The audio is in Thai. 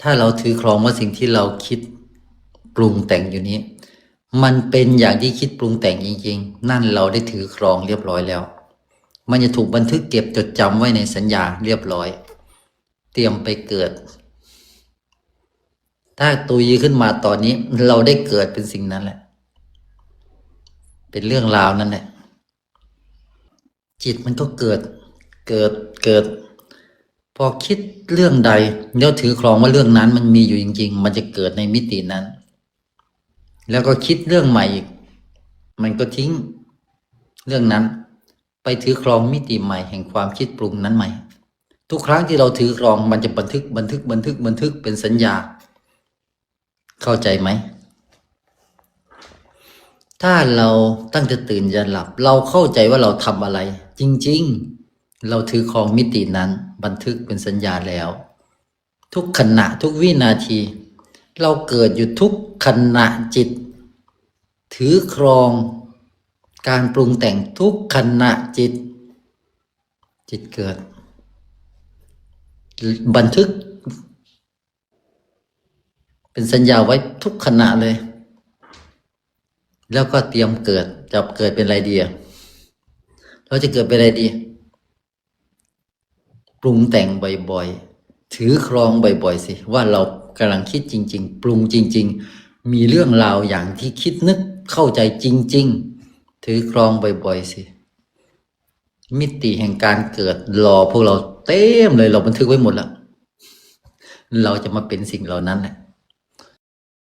ถ้าเราถือครองว่าสิ่งที่เราคิดปรุงแต่งอยู่นี้ มันเป็นอย่างที่คิดปรุงแต่งจริง ๆ นั่นเราได้ถือครองเรียบร้อยแล้ว มันจะถูกบันทึกเก็บจดจำไว้ในสัญญาเรียบร้อย เตรียมไปเกิด ถ้าตุยขึ้นมาตอนนี้เราได้เกิดเป็นสิ่งนั้นแหละ เป็นเรื่องราวนั่นแหละจิตมันก็เกิดเกิดเกิด พอคิดเรื่องใดแล้วถือครองว่าเรื่องนั้นมันมีอยู่จริง ๆ มันจะเกิดในมิตินั้น แล้วก็คิดเรื่องใหม่อีกมันก็ทิ้งเรื่องนั้น ไปถือครองมิติใหม่แห่งความคิดปรุงนั้นใหม่ ทุกครั้งที่เราถือครองมันจะบันทึกบันทึกบันทึกบันทึกเป็นสัญญา เข้าใจไหม ถ้าเราตั้งแต่ตื่นยันหลับ เราเข้าใจว่าเราทำอะไร จริง ๆ เราถือครองมิตินั้นบันทึกเป็นสัญญาแล้ว ทุกขณะทุกวินาที เราเกิดอยู่ทุกขณะจิต ถือครองการปรุงแต่งทุกขณะจิต จิตเกิด บันทึก เป็นสัญญาไว้ทุกขณะเลย แล้วก็เตรียมเกิดจะเกิดเป็นอะไรดีเราจะเกิดเป็นอะไรดี ปรุงแต่งบ่อยๆ ถือครองบ่อยๆ สิ ว่าเรากำลังคิดจริง ๆ ปรุงจริง ๆ มีเรื่องราวอย่างที่คิดนึกเข้าใจจริง ๆ ถือครองบ่อยๆ สิ มิติแห่งการเกิดรอพวกเราเต็มเลยเราบันทึกไว้หมดแล้วเราจะมาเป็นสิ่งเหล่านั้นแหละ